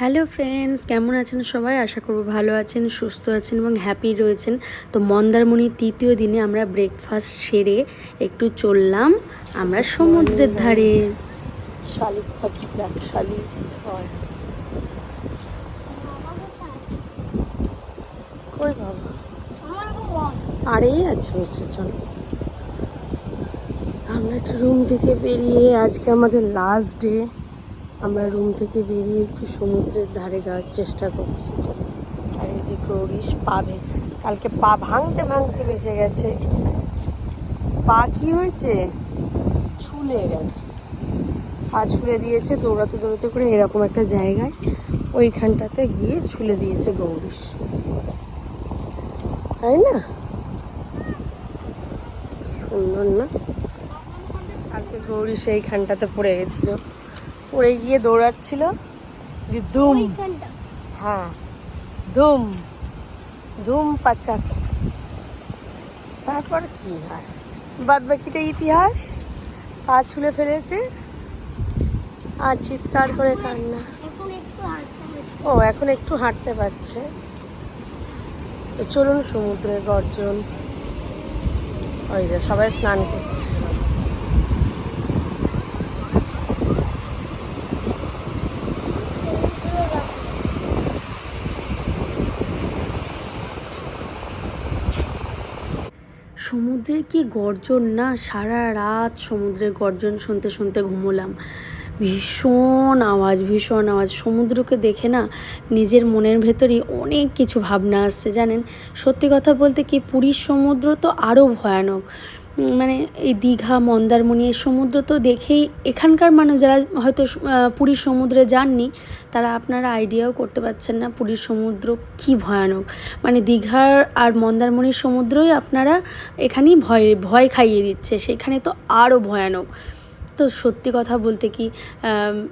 Hello friends, কেমন আছেন সবাই? আশা করব ভালো আছেন, সুস্থ আছেন এবং হ্যাপি রয়েছেন। তো মন্দারমণির তৃতীয় দিনে আমরা ব্রেকফাস্ট সেরে একটু চললাম আমরা সমুদ্রের ধারে। শালিক শালিক আছে আমরা একটু রুম থেকে বেরিয়ে, আজকে আমাদের লাস্ট ডে আমরা রুম থেকে বেরিয়ে একটু সমুদ্রের ধারে যাওয়ার চেষ্টা করছি। আর এই যে গৌরীশ পাবে কালকে পা ভাঙতে ভাঙতে বেঁচে গেছে। পা কি হয়েছে? ছুলে গেছে। পা ছুলে দিয়েছে, দৌড়াতে দৌড়াতে করে এরকম একটা জায়গায় ওইখানটাতে গিয়ে ছুলে দিয়েছে গৌরীশ। তাই না? সুন্দর না? কালকে গৌরী এইখানটাতে পড়ে গেছিল। পড়ে গিয়ে দৌড়াচ্ছিল ধুম। হ্যাঁ ধুম ধুম পাচাক। তারপর কি আর? বাদ বাকিটা ইতিহাস পা ছুলে ফেলেছে আর চিৎকার করে কান্না। ও এখন একটু হাঁটতে পারছে। তো চলুন সমুদ্রের গর্জন। ওই সবাই স্নান করছে। সমুদ্রের কি গর্জন না? সারা রাত সমুদ্রের গর্জন শুনতে শুনতে ঘুমোলাম। ভীষণ আওয়াজ ভীষণ আওয়াজ। সমুদ্রকে দেখে না নিজের মনের ভেতরই অনেক কিছু ভাবনা আসছে, জানেন? সত্যি কথা বলতে কি পুরীর সমুদ্র তো আরও ভয়ানক। মানে এই দীঘা, মন্দারমণি, এই সমুদ্র তো দেখেই এখানকার মানুষ যারা হয়তো পুরীর সমুদ্রে যাননি, তারা আপনারা আইডিয়াও করতে পারছেন না পুরীর সমুদ্র কি ভয়ানক। মানে দীঘার আর মন্দারমণির সমুদ্রই আপনারা এখানেই ভয় ভয় খাইয়ে দিচ্ছে। সেখানে তো আরও ভয়ানক। তো সত্যি কথা বলতে কি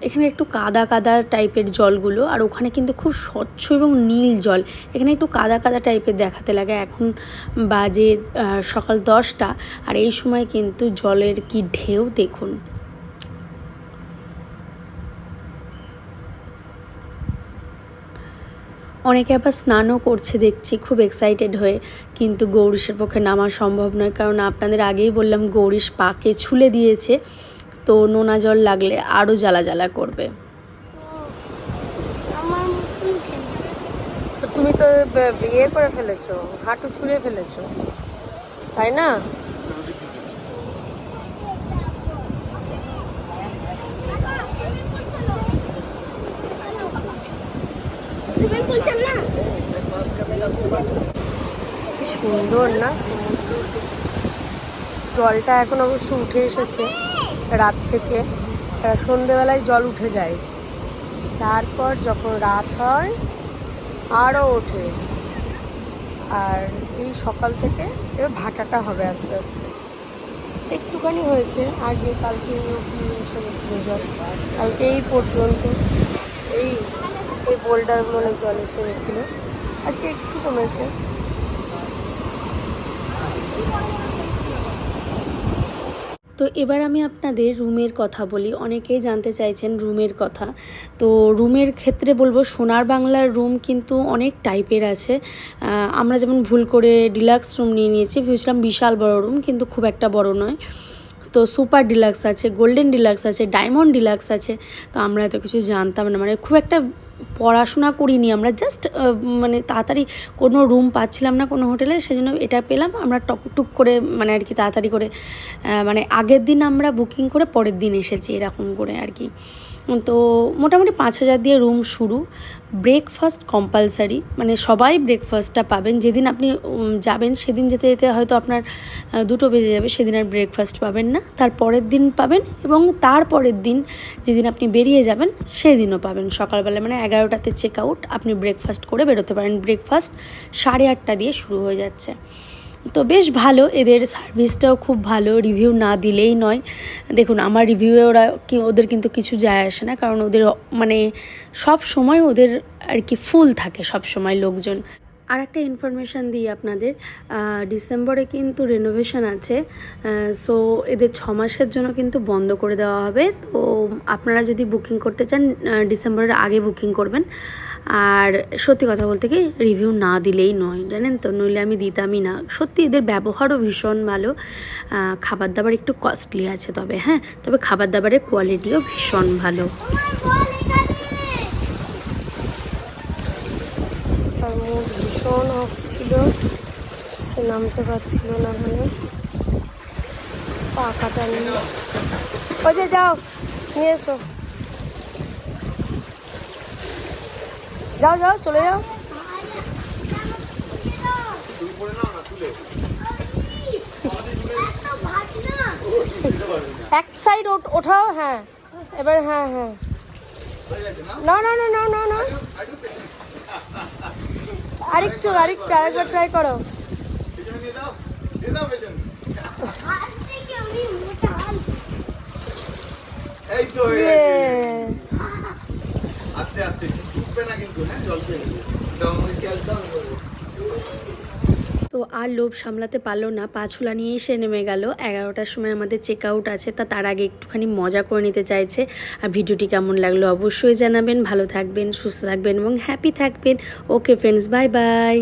এখানে একটু কাদা কাদা টাইপের জলগুলো আর ওখানে কিন্তু খুব স্বচ্ছ এবং নীল জল। এখানে একটু কাদা কাদা টাইপের দেখাতে লাগে। এখন বাজে সকাল দশটা আর এই সময় কিন্তু জলের কি ঢেউ দেখুন। অনেকে আবার স্নানও করছে দেখছি, খুব এক্সাইটেড হয়ে। কিন্তু গৌরীশের পক্ষে নামা সম্ভব নয়। কারণ আপনাদের আগেই বললাম, গৌরীশ পাকে ছুলে দিয়েছে। তো নোনা জল লাগলে আরও জ্বালা জ্বালা করবে তো তুমি তো বিয়ে করে ফেলেছো হাঁটু ছুঁড়ে ফেলেছো তাই না? কি সুন্দর না? সমুদ্র জলটা এখন অবশ্য উঠে এসেছে রাত থেকে। সন্ধেবেলায় জল উঠে যায়। তারপর যখন রাত হয় আরও ওঠে। আর এই সকাল থেকে এবার ভাটাটা হবে আস্তে আস্তে। একটুখানি হয়েছে, আগে কালকে এসে গেছিল জল। কালকে এই পর্যন্ত এই এই বোল্ডার মনে জল এসে গেছিল। আজকে একটু কমেছে। তো এবার আমি আপনাদের রুমের কথা বলি। অনেকেই জানতে চাইছেন রুমের কথা। তো রুমের ক্ষেত্রে বলব, সোনার বাংলার রুম কিন্তু অনেক টাইপের আছে। আমরা যেমন ভুল করে ডিলাক্স রুম নিয়ে নিয়েছি, ভেবেছিলাম বিশাল বড় রুম, কিন্তু খুব একটা বড় নয়। তো সুপার ডিলাক্স আছে, গোল্ডেন ডিলাক্স আছে, ডায়মন্ড ডিলাক্স আছে। তো আমরা এত কিছু জানতাম না। মানে খুব একটা পড়াশোনা করিনি আমরা জাস্ট মানে তাড়াতাড়ি কোনো রুম পাচ্ছিলাম না কোনো হোটেলে সেজন্য এটা পেলাম। আমরা টক, টুক করে মানে আর কি তাড়াতাড়ি করে মানে আগের দিন আমরা বুকিং করে পরের দিন এসেছি এরকম করে আর কি। তো মোটামুটি পাঁচ হাজার দিয়ে রুম শুরু। ব্রেকফাস্ট কম্পালসারি মানে সবাই ব্রেকফাস্টটা পাবেন। যেদিন আপনি যাবেন, সেদিন যেতে যেতে হয়তো আপনার দুটো বেজে যাবে, সেদিন আর ব্রেকফাস্ট পাবেন না। তার পরের দিন পাবেন এবং তার পরের দিন যেদিন আপনি বেরিয়ে যাবেন, সেদিনও পাবেন। সকালবেলা মানে এগারোটাতে চেক আউট আপনি ব্রেকফাস্ট করে বেরোতে পারেন। ব্রেকফাস্ট সাড়ে আটটা দিয়ে শুরু হয়ে যাচ্ছে। তো বেশ ভালো, এদের সার্ভিসটাও খুব ভালো রিভিউ না দিলেই নয়। দেখুন, আমার রিভিউয়ে ওরা কি, ওদের কিন্তু কিছু যায় আসে না, কারণ ওদের মানে সব সময় ওদের আর কি ফুল থাকে সব সময় লোকজন। আর একটা ইনফরমেশান দিই আপনাদের ডিসেম্বরে কিন্তু রেনোভেশন আছে সো এদের ছ মাসের জন্য কিন্তু বন্ধ করে দেওয়া হবে। তো আপনারা যদি বুকিং করতে চান ডিসেম্বরের আগে বুকিং করবেন। আর সত্যি কথা বলতে কি রিভিউ না দিলেই নয়, জানেন তো? নইলে আমি দিতামই না। সত্যি এদের ব্যবহারও ভীষণ ভালো খাবার দাবার একটু কস্টলি আছে তবে হ্যাঁ? তবে খাবার দাবারের কোয়ালিটিও ভীষণ ভালো। ভীষণ ছিল সে নামতে পারছিল না মানে পাকাটা নিয়ে ওই যে যাও, নিয়ে এসো। যাও যাও চলে যাও। এক সাইড ওঠাও হ্যাঁ। এবার হ্যাঁ হ্যাঁ। না না না না না না। আরেকটু আরেকটু আরেকবার ট্রাই করো। এই তো হয়ে ইয়ে গেছে। আস্তে আস্তে ঢুকবে না কিন্তু তো আর লোভ সামলাতে পারল না। পাছুলা নিয়ে এসে নেমে গেল। এগারোটার সময় আমাদের চেক আউট আছে, তা তার আগে একটুখানি মজা করে নিতে চাইছে। আর ভিডিওটি কেমন লাগল অবশ্যই জানাবেন। ভালো থাকবেন, সুস্থ থাকবেন এবং হ্যাপি থাকবেন। Okay friends bye bye